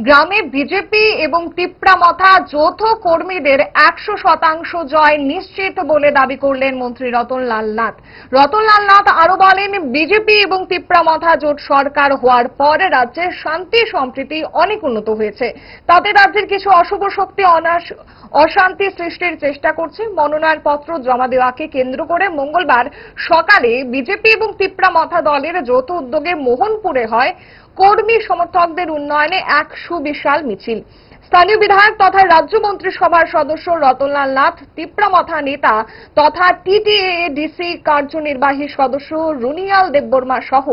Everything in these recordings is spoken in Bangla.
গ্রামে বিজেপি এবং তিপ্রামথা যৌথ কর্মীদের একশো শতাংশ জয় নিশ্চিত বলে দাবি করলেন মন্ত্রী রতনলাল নাথ। রতনলাল নাথ আরও বলেন, বিজেপি এবং তিপ্রামথা জোট সরকার হওয়ার পর রাজ্যে শান্তি সম্প্রীতি অনেক উন্নত হয়েছে। তাতে রাজ্যের কিছু অশুভ শক্তি অনাস- অশান্তি সৃষ্টির চেষ্টা করছে। মনোনয়ন পত্র জমা দেওয়াকে কেন্দ্র করে মঙ্গলবার সকালে বিজেপি এবং তিপ্রামথা দলের যৌথ উদ্যোগে মোহনপুরে হয় কর্মী সমর্থকদের উন্নয়নে এক সুবিশাল মিছিল। স্থানীয় বিধায়ক তথা রাজ্য মন্ত্রিসভার সদস্য রতনলাল নাথ তিপ্রামথা নেতা তথা টিটিএডিসি কার্যনির্বাহী সদস্য রুনিয়াল দেববর্মা সহ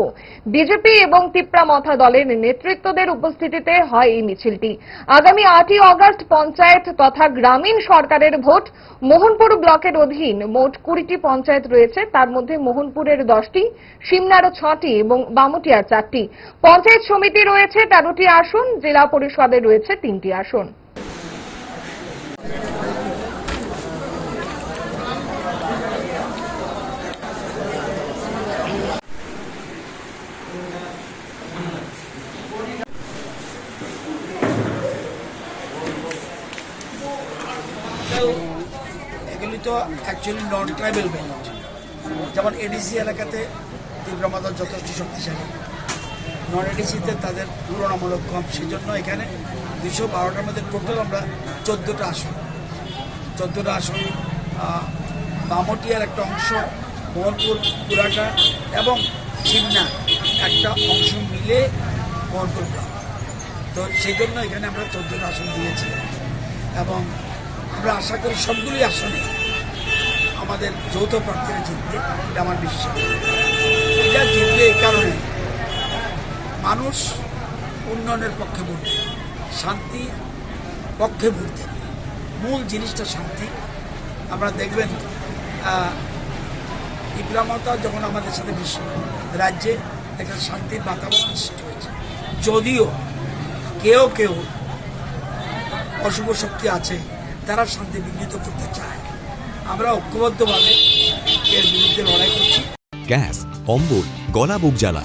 বিজেপি এবং তিপ্রামথা দলের নেতৃত্বদের উপস্থিতিতে হয় এই মিছিলটি। আগামী আটই অগস্ট পঞ্চায়েত তথা গ্রামীণ সরকারের ভোট। মোহনপুর ব্লকের অধীন মোট কুড়িটি পঞ্চায়েত রয়েছে, তার মধ্যে মোহনপুরের দশটি, সিমনারও ছটি এবং বামুটিয়ার চারটি। পঞ্চায়েত সমিতি রয়েছে তেরোটি আসন, জেলা পরিষদে রয়েছে তিনটি আসন এগুলি তো অ্যাকচুয়ালি নন ট্রাইবেল বেল্ট যেমন এডিসি এলাকাতে তীব্রমাদা যথেষ্ট শক্তিশালী। নন এডিসিতে তাদের তুলনামূলক কম। সেজন্য এখানে দুশো বারোটার মধ্যে টোটাল আমরা চোদ্দোটা আসন। চোদ্দোটা আসন বামটিয়ার একটা অংশ, মোহনপুর পুরাটা এবং চিন্না একটা অংশ মিলে মোহনপুর তো সেই জন্য এখানে আমরা চোদ্দোটা আসন দিয়েছি এবং আমরা আশা করি সবগুলি আসনে আমাদের যৌথ প্রার্থীরা জিতবে, এটা আমার বিশ্বাস। এটা জিতবে এই কারণে মানুষ উন্নয়নের পক্ষে ভোট দেবে শান্তির পক্ষে ভোট দেবে। মূল জিনিসটা শান্তি। আমরা দেখবেন ইব্রামতা যখন আমাদের সাথে বিশ্ব রাজ্যে একটা শান্তির বাতাবরণ সৃষ্টি হয়েছে, যদিও কেউ কেউ অশুভ শক্তি আছে, তারা শান্তি বিঘ্নিত করতে চায়। আমরা ঐক্যবদ্ধভাবে এর বিরুদ্ধে লড়াই করছি। গ্যাস, অম্বল, গলা, বুক জ্বালা